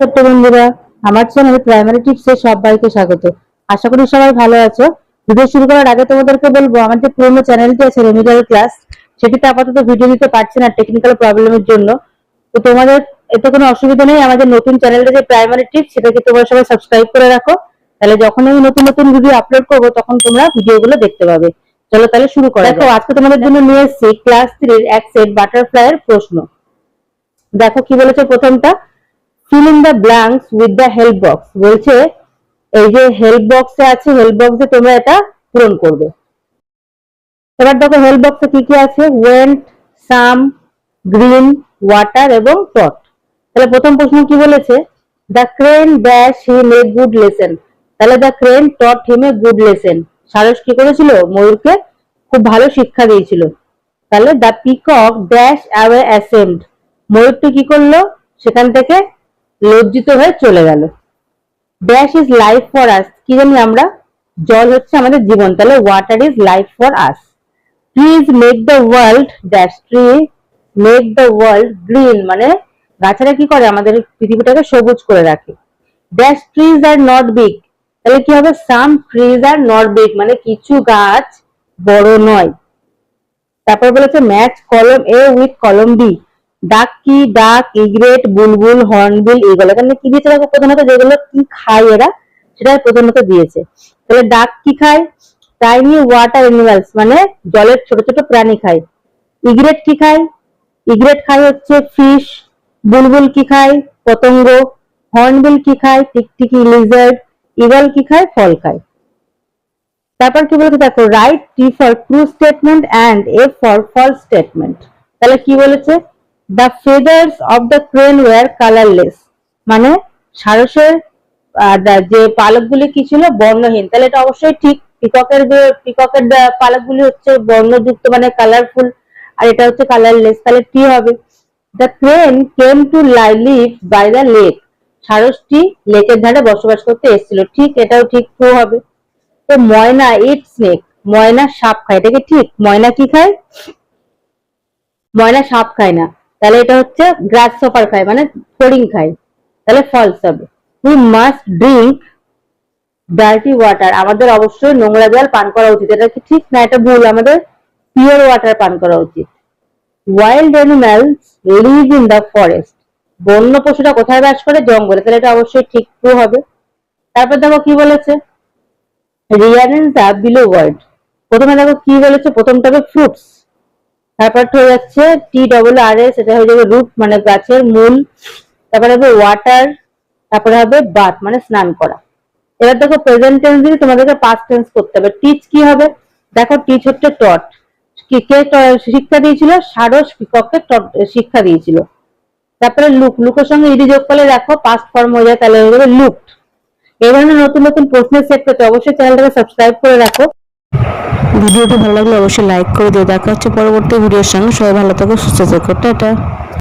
ছোট্ট বন্ধুরা, আমার চ্যানেল প্রাইমারি টিপসে সবাইকে স্বাগত। আশা করি সবাই ভালো আছো। ভিডিও শুরু করার আগে তোমাদেরকে বলব, আমার যে পুরোনো চ্যানেলটি আছে রেমিডিয়াল ক্লাস সেটিতে আপাতত ভিডিও দিতে পারছি না টেকনিক্যাল প্রবলেমের জন্য। তো তোমাদের, এতে কোনো অসুবিধা নেই, আমাদের নতুন চ্যানেলটা যে প্রাইমারি টিপস সেটাকে তোমরা সবাই সাবস্ক্রাইব করে রাখো? তাহলে যখন আমি নতুন নতুন ভিডিও আপলোড করব, তখন তোমরা ভিডিওগুলো দেখতে পাবে। চলো তাহলে শুরু করো দেখো, আজকে তোমাদের জন্য নিয়ে এসেছি ক্লাস থ্রির এক সেট বাটারফ্লাই এর প্রশ্ন। দেখো কি বলেছে প্রথমটা। Fill in the blanks with the help box বলছে, এই যে হেল্প বক্সে আছে হেল্প বক্সে তোমরা এটা পূরণ করবে। এবার দেখো হেল্প বক্সে কি কি আছে? ওয়েন্ট সাম গ্রিন ওয়াটার এবং টট তাহলে প্রথম প্রশ্ন কি বলেছে? The crane dash he made good lesson তাহলে the crane taught him a good lesson সারস কি করেছিল? ময়ূরকে খুব ভালো শিক্ষা দিয়েছিল। তাহলে the peacock dash away ashamed ময়ূরটি কি করল? সেখান থেকে লজ্জিত হয়ে চলে গেল। Dash is life for us কি জানি আমরা? জল হচ্ছে আমাদের জীবন। তাহলে water is life for us trees make the world dash tree make the world green মানে গাছেরা কি করে? আমাদের পৃথিবীটাকে সবুজ করে রাখে। Dash trees are not big তাহলে কি হবে? Some trees are not big মানে কিছু গাছ বড় নয়। তারপর বলেছে ম্যাচ কলম এ উইথ কলম বি ডাক কি, ডাক, ইগ্রেট, বুলবুল, হর্নবিল এগুলো এখানে কি দিয়েছে দেখো প্রধানত? যেগুলো কি খায় এরা, সেটা প্রধানত দিয়েছে। তাহলে ডাক কি খায়? টাইনি ওয়াটার অ্যানিমালস মানে জলের ছোট ছোট প্রাণী খায়। ইগ্রেট কি খায়? ইগ্রেট খায় হচ্ছে ফিশ বুলবুল কি খায়? পতঙ্গ। হর্নবিল কি খায়? টিকটিকি লিজার্ড ইগল কি খায়? ফল খায়। তারপর কি বলেছে দেখো write T for true statement and F for false statement তাহলে কি বলেছে? The feathers of the crane were colourless মানে সারসের যে পালকগুলি কি ছিল? বর্ণহীন। তাহলে এটা অবশ্যই ঠিক। পিককের পিককের পালকগুলি হচ্ছে বর্ণযুক্ত মানে কালারফুল আর এটা হচ্ছে কালারলেস তাহলে কি হবে? The crane came to live by the lake সারসটি লেকের ধারে বসবাস করতে এসেছিল। ঠিক এটাও ঠিক ট্রু হবে। তো ময়না ইট স্নেক ময়না সাপ খায়। এটা ঠিক? ময়না কি খায়? ময়না সাপ খায় না। তাহলে এটা হচ্ছে গ্রাস সপার খায় মানে ফড়িং খায়। তাহলে ফলস হবে। We must drink dirty water আমাদের অবশ্যই নোংরা জল পান করা উচিত। এটা কি ঠিক না? এটা ভুল। আমাদের পিওর ওয়াটার পান করা উচিত। Wild animals live in the forest বন্য পশুরা কোথায় বাস করে? জঙ্গলে। তাহলে এটা অবশ্যই ঠিক হবে। তারপর দেখো কি বলেছে? রিয়ারেন্স দ্য বিলো ওয়ার্ড প্রথমে দেখো কি বলেছে? প্রথমটা হবে ফ্রুটস তারপর হয়ে যাচ্ছে টি ডবল আর এস এটা হয়ে যাবে রুট মানে গাছের মূল, তারপরে হবে ওয়াটার তারপরে হবে বাথ মানে স্নান করা। এবার দেখো প্রেজেন্ট টেন্স দিয়ে তোমাদেরকে পাস্ট টেন্স করতে হবে। টিচ কি হবে? দেখো টিচ হচ্ছে টট কে শিক্ষা দিয়েছিল, সারস পিককে শিক্ষা দিয়েছিল। তারপরে লুক লুকের সঙ্গে ইডি যোগ করলে দেখো পাস্ট ফর্ম হয়ে যায়, তাহলে হয়ে যাবে লুকড এই নতুন নতুন প্রশ্নের সেট পেতে অবশ্যই চ্যানেলটাকে সাবস্ক্রাইব করে রাখো। ভিডিওটি ভালো লাগলে অবশ্যই লাইক করে দিও দেখা হচ্ছে পরবর্তী ভিডিওর সঙ্গে। সবাই ভালো থাকো, সুস্থ থাকো, টাটা।